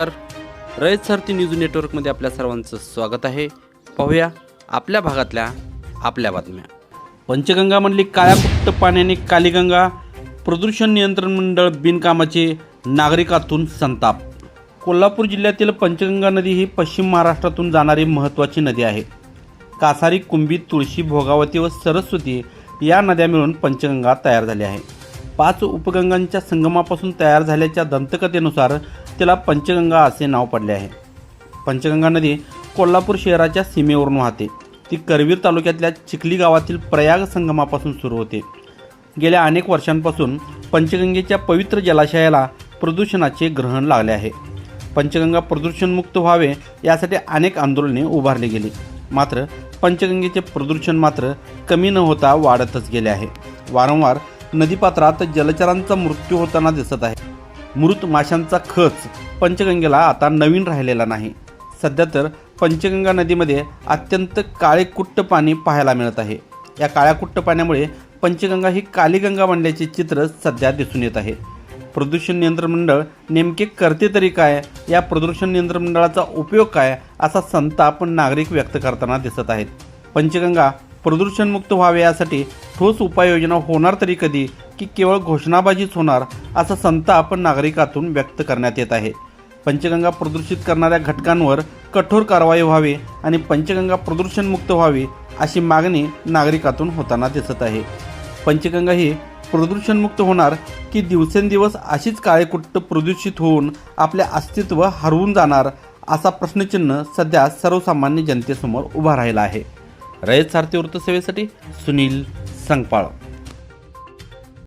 तर रयत सारथी न्यूज नेटवर्कमध्ये आपल्या सर्वांचं स्वागत आहे. पाहूया आपल्या भागातल्या आपल्या बातम्या. पंचगंगामधली काळ्या कुट्ट पाण्याने कालीगंगा प्रदूषण नियंत्रण मंडळ बिनकामाचे नागरिकातून संताप. कोल्हापूर जिल्ह्यातील पंचगंगा नदी ही पश्चिम महाराष्ट्रातून जाणारी महत्त्वाची नदी आहे. कासारी कुंभी तुळशी भोगावती व सरस्वती या नद्या मिळून पंचगंगा तयार झाली आहे. पाच उपगंगांच्या संगमापासून तयार झाल्याच्या दंतकथेनुसार तिला पंचगंगा असे नाव पडले आहे. पंचगंगा नदी कोल्हापूर शहराच्या सीमेवरून वाहते. ती करवीर तालुक्यातल्या चिखली गावातील प्रयाग संगमापासून सुरू होते. गेल्या अनेक वर्षांपासून पंचगंगेच्या पवित्र जलाशयाला प्रदूषणाचे ग्रहण लागले आहे. पंचगंगा प्रदूषणमुक्त व्हावे यासाठी अनेक आंदोलने उभारली गेली. मात्र पंचगंगेचे प्रदूषण मात्र कमी न होता वाढतच गेले आहे. वारंवार नदीपात्रात जलचरांचा मृत्यू होताना दिसत आहे. मृत माशांचा खच पंचगंगेला आता नवीन राहिलेला नाही. सध्या तर पंचगंगा नदीमध्ये अत्यंत काळे कुट्ट पाणी पाहायला मिळत आहे. या काळ्या कुट्ट पाण्यामुळे पंचगंगा ही कालीगंगा बनल्याचे चित्र सध्या दिसून येत आहे. प्रदूषण नियंत्रण मंडळ नेमके करते तरी काय? या प्रदूषण नियंत्रण मंडळाचा उपयोग काय? असा संताप नागरिक व्यक्त करताना दिसत आहेत. पंचगंगा प्रदूषणमुक्त व्हावे यासाठी ठोस उपाययोजना होणार तरी कधी? की केवळ घोषणाबाजीच होणार असा संताप नागरिकातून व्यक्त करण्यात येत आहे. पंचगंगा प्रदूषित करणाऱ्या घटकांवर कठोर कारवाई व्हावी आणि पंचगंगा प्रदूषणमुक्त व्हावी अशी मागणी नागरिकातून होताना दिसत आहे. पंचगंगा ही प्रदूषणमुक्त होणार की दिवसेंदिवस अशीच काळेकुट्ट प्रदूषित होऊन आपले अस्तित्व हरवून जाणार असा प्रश्नचिन्ह सध्या सर्वसामान्य जनतेसमोर उभा राहिला आहे. रयत सारथी वृत्तसेवेसाठी सुनील संगपाळ.